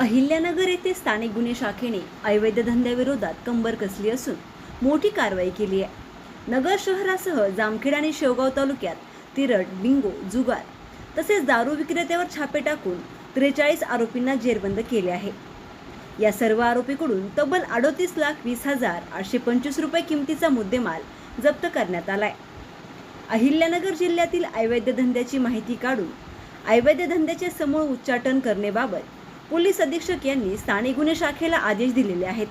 अहिल्यानगर येथे स्थानिक गुन्हे शाखेने अवैध धंद्याविरोधात कंबर कसली असून मोठी कारवाई केली आहे. नगर शहरासह जामखेड आणि शेवगाव तालुक्यात तिरट बिंगो जुगार तसेच दारू विक्रेत्यावर छापे टाकून त्रेचाळीस आरोपींना जेरबंद केले आहे. या सर्व आरोपीकडून तब्बल अडोतीस लाख वीस हजार आठशे पंचवीस रुपये किमतीचा मुद्देमाल जप्त करण्यात आलाय. अहिल्यानगर जिल्ह्यातील अवैध धंद्याची माहिती काढून अवैध धंद्याचे समूळ उच्चाटन करण्याबाबत पोलीस अधीक्षक यांनी स्थानिक गुन्हे शाखेला आदेश दिलेले आहेत.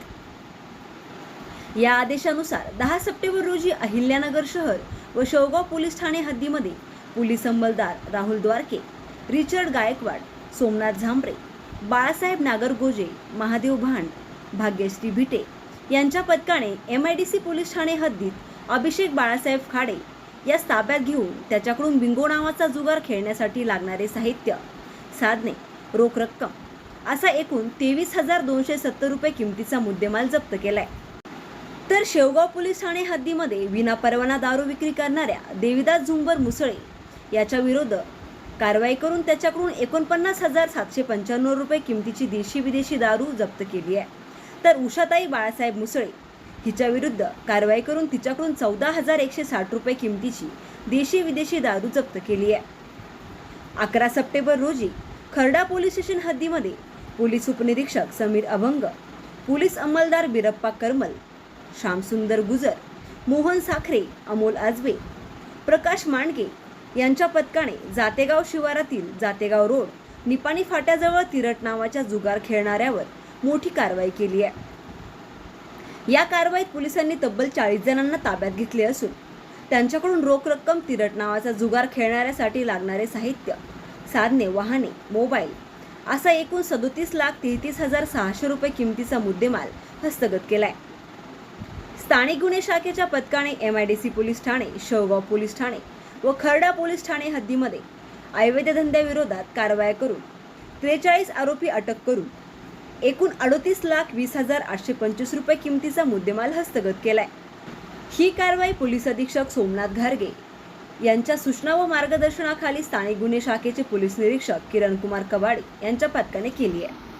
या आदेशानुसार दहा सप्टेंबर रोजी अहिल्यानगर शहर व शेवगाव पोलीस ठाणे हद्दीमध्ये पोलीस अंमलदार राहुल द्वारके रिचर्ड गायकवाड सोमनाथ झांबरे बाळासाहेब नागरगोजे महादेव भांड भाग्यश्री भिटे यांच्या पथकाने M I D C police Thane हद्दीत अभिषेक बाळासाहेब खाडे यास ताब्यात घेऊन त्याच्याकडून बिंगो नावाचा जुगार खेळण्यासाठी लागणारे साहित्य साधने रोख रक्कम असा एकूण तेवीस हजार दोनशे सत्तर रुपये किमतीचा मुद्देमाल जप्त केलाय. तर शेवगाव पोलीस ठाणे हद्दीमध्ये विनापरवाना दारू विक्री करणाऱ्या देविदास झुंबर मुसळे याच्या विरोध कारवाई करून त्याच्याकडून एकोणपन्नास हजार सातशे पंच्याण्णव रुपये किमतीची देशी विदेशी दारू जप्त केली आहे. तर उषाताई बाळासाहेब मुसळे हिच्याविरुद्ध कारवाई करून तिच्याकडून चौदा हजार एकशे साठ रुपये किमतीची देशी विदेशी दारू जप्त केली आहे. अकरा सप्टेंबर रोजी खर्डा पोलीस स्टेशन हद्दीमध्ये पोलीस उपनिरीक्षक समीर अभंग पोलीस अंमलदार बिरप्पा करमल श्यामसुंदर गुजर मोहन साखरे अमोल आजबे प्रकाश मांडगे यांच्या पथकाने जातेगाव शिवारातील जातेगाव रोड निपाणी फाट्याजवळ तिरट नावाच्या जुगार खेळणाऱ्यावर मोठी कारवाई केली आहे. या कारवाईत पोलिसांनी तब्बल चाळीस जणांना ताब्यात घेतले असून त्यांच्याकडून रोख रक्कम तिरट नावाचा जुगार खेळणाऱ्यासाठी लागणारे साहित्य साधने वाहने मोबाईल असा एकूण सदोतीस लाख तेहतीस हजार सहाशे रुपये किमतीचा मुद्देमाल हस्तगत केलाय. स्थानिक गुन्हे शाखेच्या पथकाने M I D C police Thane Shevgaon police ठाणे व खर्डा पोलीस ठाणे हद्दीमध्ये अवैध धंद्याविरोधात कारवाया करून त्रेचाळीस आरोपी अटक करून एकूण अडोतीस लाख वीस हजार आठशे पंचवीस रुपये किमतीचा मुद्देमाल हस्तगत केलाय. ही कारवाई पोलीस अधीक्षक सोमनाथ घारगे यांच्या सूचना व मार्गदर्शनाखाली स्थानिक गुन्हे शाखेचे पोलीस निरीक्षक किरण कुमार कबाडे यांच्या पथकाने केली आहे.